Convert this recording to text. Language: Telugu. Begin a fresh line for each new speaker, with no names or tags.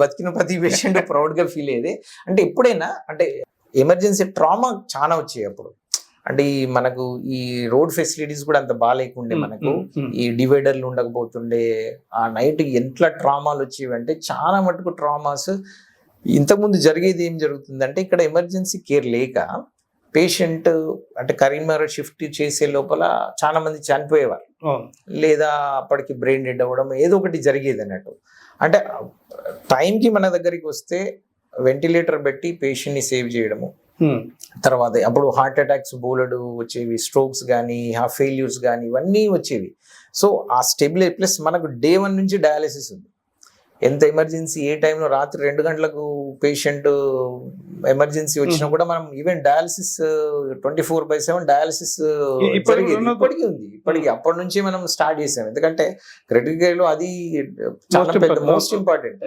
బతికిన ప్రతి పేషెంట్ ప్రౌడ్ గా ఫీల్ అయ్యేది. అంటే ఎప్పుడైనా అంటే ఎమర్జెన్సీ ట్రామా చాలా వచ్చాయి అప్పుడు. అంటే ఈ మనకు ఈ రోడ్ ఫెసిలిటీస్ కూడా అంత బాగాలేకుండే మనకు ఈ డివైడర్లు ఉండకపోతుండే ఆ నైట్ ఎట్లా ట్రామాలు వచ్చేవి అంటే చాలా మటుకు ట్రామాస్ ఇంతకుముందు జరిగేది ఏం జరుగుతుందంటే ఇక్కడ ఎమర్జెన్సీ కేర్ లేక పేషెంట్ అంటే కరీంనగర్ షిఫ్ట్ చేసే లోపల చాలా మంది చనిపోయేవారు. లేదా అప్పటికి బ్రెయిన్ డెడ్ అవ్వడం ఏదో ఒకటి జరిగేది అన్నట్టు. అంటే టైంకి మన దగ్గరికి వస్తే వెంటిలేటర్ పెట్టి పేషెంట్ని సేవ్ చేయడము. తర్వాత అప్పుడు హార్ట్ అటాక్స్ బోలెడు వచ్చేవి స్ట్రోక్స్ కానీ హార్ట్ ఫెయిల్యూర్స్ కానీ ఇవన్నీ వచ్చేవి. సో ఆ స్టెబిలై ప్లస్ మనకు డే వన్ నుంచి డయాలిసిస్ ఉంది. ఎంత ఎమర్జెన్సీ ఏ టైంలో రాత్రి రెండు గంటలకు పేషెంట్ ఎమర్జెన్సీ వచ్చినా కూడా మనం even dialysis twenty four by seven dialysis
ఇప్పటికి
జరిగేది
ఉన్నది.
ఇప్పటికీ ఉంది ఇప్పటికీ అప్పటి నుంచి మనం స్టార్ట్ చేసాం ఎందుకంటే క్రిటికల్లో అది చాలా పెద్ద. Most important.